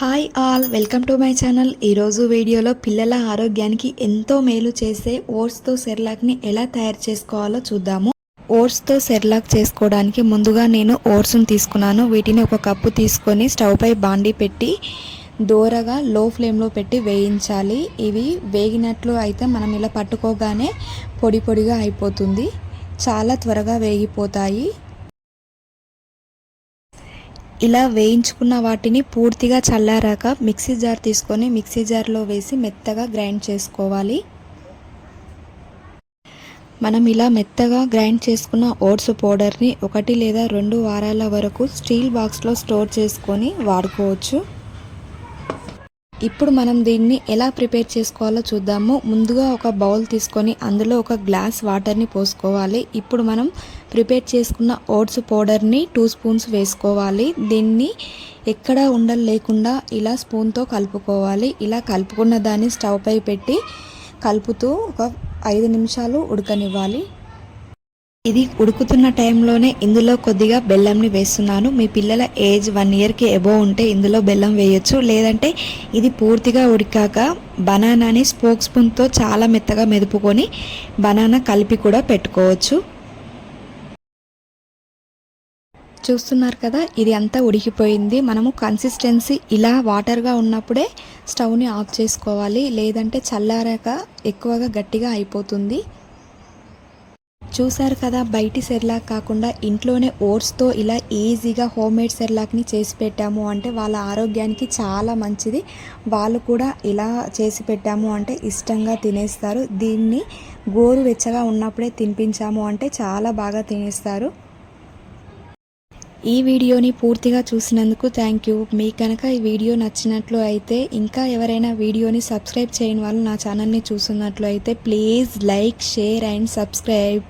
Hi all welcome to my channel. ఈరోజు వీడియోలో పిల్లల ఆరోగ్యానికి ఎంతో మేలు చేసే ఓట్స్తో సెర్లాక్ని ఎలా తయారు చేసుకోవాలో చూద్దాము. ఓట్స్తో సెర్లాక్ చేసుకోవడానికి ముందుగా నేను ఓట్స్ని తీసుకున్నాను. వీటిని ఒక కప్పు తీసుకొని స్టవ్పై బాండి పెట్టి దోరగా లో ఫ్లేమ్లో పెట్టి వేయించాలి. ఇవి వేగినట్లు అయితే మనం ఇలా పట్టుకోగానే పొడి పొడిగా అయిపోతుంది. చాలా త్వరగా వేగిపోతాయి. ఇలా వేయించుకున్న వాటిని పూర్తిగా చల్లారాక మిక్సీ జార్ తీసుకొని మిక్సీ జార్లో వేసి మెత్తగా గ్రైండ్ చేసుకోవాలి. మనం ఇలా మెత్తగా గ్రైండ్ చేసుకున్న ఓట్స్ పౌడర్ని ఒకటి లేదా రెండు వారాల వరకు స్టీల్ బాక్స్లో స్టోర్ చేసుకొని వాడుకోవచ్చు. ఇప్పుడు మనం దీన్ని ఎలా ప్రిపేర్ చేసుకోవాలో చూద్దాము. ముందుగా ఒక బౌల్ తీసుకొని అందులో ఒక గ్లాస్ వాటర్ని పోసుకోవాలి. ఇప్పుడు మనం ప్రిపేర్ చేసుకున్న ఓట్స్ పౌడర్ని టూ స్పూన్స్ వేసుకోవాలి. దీన్ని ఎక్కడ ఉండలు లేకుండా ఇలా స్పూన్తో కలుపుకోవాలి. ఇలా కలుపుకున్న దాన్ని స్టవ్ పై పెట్టి కలుపుతూ ఒక ఐదు నిమిషాలు ఉడకనివ్వాలి. ఇది ఉడుకుతున్న టైంలోనే ఇందులో కొద్దిగా బెల్లంని వేస్తున్నాను. మీ పిల్లల ఏజ్ వన్ ఇయర్కి ఎబో ఉంటే ఇందులో బెల్లం వేయొచ్చు. లేదంటే ఇది పూర్తిగా ఉడికాక బనానాని స్పోక్ స్పూన్తో చాలా మెత్తగా మెదుపుకొని బనానా కలిపి కూడా పెట్టుకోవచ్చు. చూస్తున్నారు కదా ఇది అంతా ఉడికిపోయింది. మనము కన్సిస్టెన్సీ ఇలా వాటర్గా ఉన్నప్పుడే స్టవ్ని ఆఫ్ చేసుకోవాలి. లేదంటే చల్లారాక ఎక్కువగా గట్టిగా అయిపోతుంది. చూశారు కదా బయటి సెర్లాక్ కాకుండా ఇంట్లోనే ఓట్స్తో ఇలా ఈజీగా హోమ్ మేడ్ సెర్లాక్ని చేసి పెట్టాము అంటే వాళ్ళ ఆరోగ్యానికి చాలా మంచిది. వాళ్ళు కూడా ఇలా చేసి పెట్టాము అంటే ఇష్టంగా తినేస్తారు. దీన్ని గోరు వెచ్చగా ఉన్నప్పుడే తినిపించాము అంటే చాలా బాగా తినేస్తారు. ఈ వీడియోని పూర్తిగా చూసినందుకు థ్యాంక్ యూ. మీకు కనుక ఈ వీడియో నచ్చినట్లు అయితే ఇంకా ఎవరైనా వీడియోని సబ్స్క్రైబ్ చేయని వాళ్ళు నా ఛానల్ని చూస్తున్నట్లు అయితే please like share and subscribe.